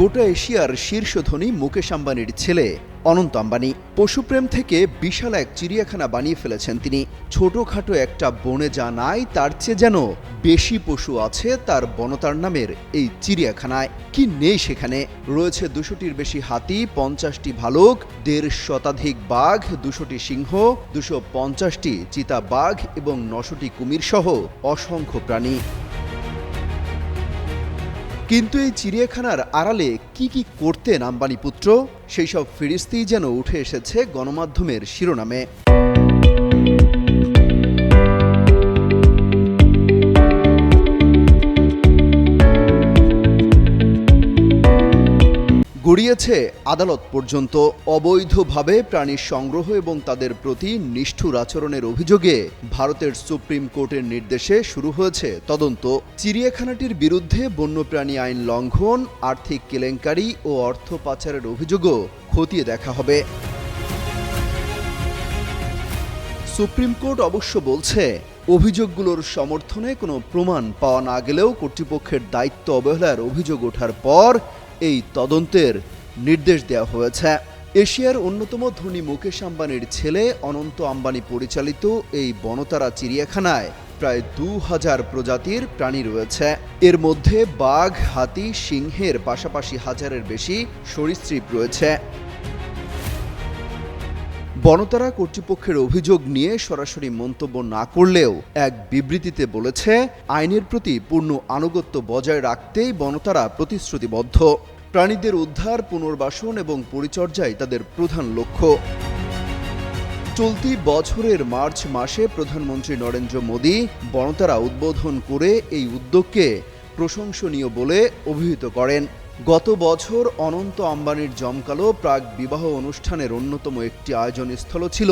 গোটা এশিয়ার শীর্ষ ধনী মুকেশ আম্বানির ছেলে অনন্ত আম্বানি। পশুপ্রেম থেকে বিশাল এক চিড়িয়াখানা বানিয়ে ফেলেছেন তিনি। ছোটখাটো একটা বনে যা নাই, তার চেয়ে যেন বেশি পশু আছে, তার বনতার নামের এই চিড়িয়াখানায়। কি নেই সেখানে? রয়েছে দুশোটির বেশি হাতি, পঞ্চাশটি ভালুক, দেড় শতাধিক বাঘ, দুশোটি সিংহ, দুশো পঞ্চাশটি চিতা বাঘ এবং নশোটি কুমির সহ অসংখ্য প্রাণী। কিন্তু এই চিড়িয়াখানার আড়ালে কি কি করতেন আম্বানি পুত্র সেই সব ফিরিস্তি যেন উঠে এসেছে গণমাধ্যমের শিরোনামে। গড়িয়েছে আদালত পর্যন্ত অবৈধভাবে প্রাণীর সংগ্রহ এবং তাদের প্রতি নিষ্ঠুর আচরণের অভিযোগে ভারতের সুপ্রিম কোর্টের নির্দেশে শুরু হয়েছে তদন্ত। চিড়িয়াখানাটির বিরুদ্ধে বন্যপ্রাণী আইন লঙ্ঘন, আর্থিক কেলেঙ্কারি ও অর্থ পাচারের অভিযোগও খতিয়ে দেখা হবে। সুপ্রিম কোর্ট অবশ্য বলছে, অভিযোগগুলোর সমর্থনে কোনো প্রমাণ পাওয়া না গেলেও কর্তৃপক্ষের দায়িত্ব অবহেলার অভিযোগ ওঠার পর এই তদন্তের নির্দেশ দেওয়া হয়েছে। এশিয়ার অন্যতম ধনী মুকেশ আম্বানির ছেলে অনন্ত আম্বানি পরিচালিত এই বনতারা চিড়িয়াখানায় প্রায় দু হাজার প্রজাতির প্রাণী রয়েছে। এর মধ্যে বাঘ, হাতি, সিংহের পাশাপাশি হাজারের বেশি সরীসৃপ রয়েছে। বনতারা কর্তৃপক্ষের অভিযোগ নিয়ে সরাসরি মন্তব্য না করলেও এক বিবৃতিতে বলেছে, আইনের প্রতি পূর্ণ আনুগত্য বজায় রাখতেই বনতারা প্রতিশ্রুতিবদ্ধ। প্রাণীদের উদ্ধার, পুনর্বাসন এবং পরিচর্যাই তাদের প্রধান লক্ষ্য। চলতি বছরের মার্চ মাসে প্রধানমন্ত্রী নরেন্দ্র মোদী বনতারা উদ্বোধন করে এই উদ্যোগকে প্রশংসনীয় বলে অভিহিত করেন। গত বছর অনন্ত আম্বানির জমকালো প্রাক বিবাহ অনুষ্ঠানের অন্যতম একটি আয়োজনস্থল ছিল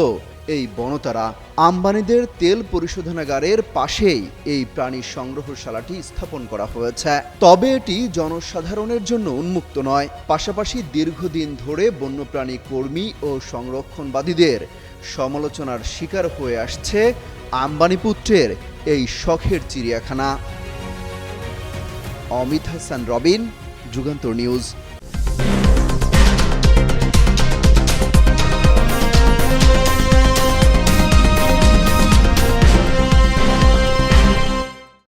এই বনতারা। আম্বানিদের তেল পরিশোধনাগারের পাশেই এই প্রাণী সংগ্রহশালাটি স্থাপন করা হয়েছে। তবে এটি জনসাধারণের জন্য উন্মুক্ত নয়। পাশাপাশি দীর্ঘদিন ধরে বন্যপ্রাণী কর্মী ও সংরক্ষণবাদীদের সমালোচনার শিকার হয়ে আসছে আম্বানি পুত্রের এই শখের চিড়িয়াখানা। অমিত হাসান, রবিন যুগান্তর নিউজ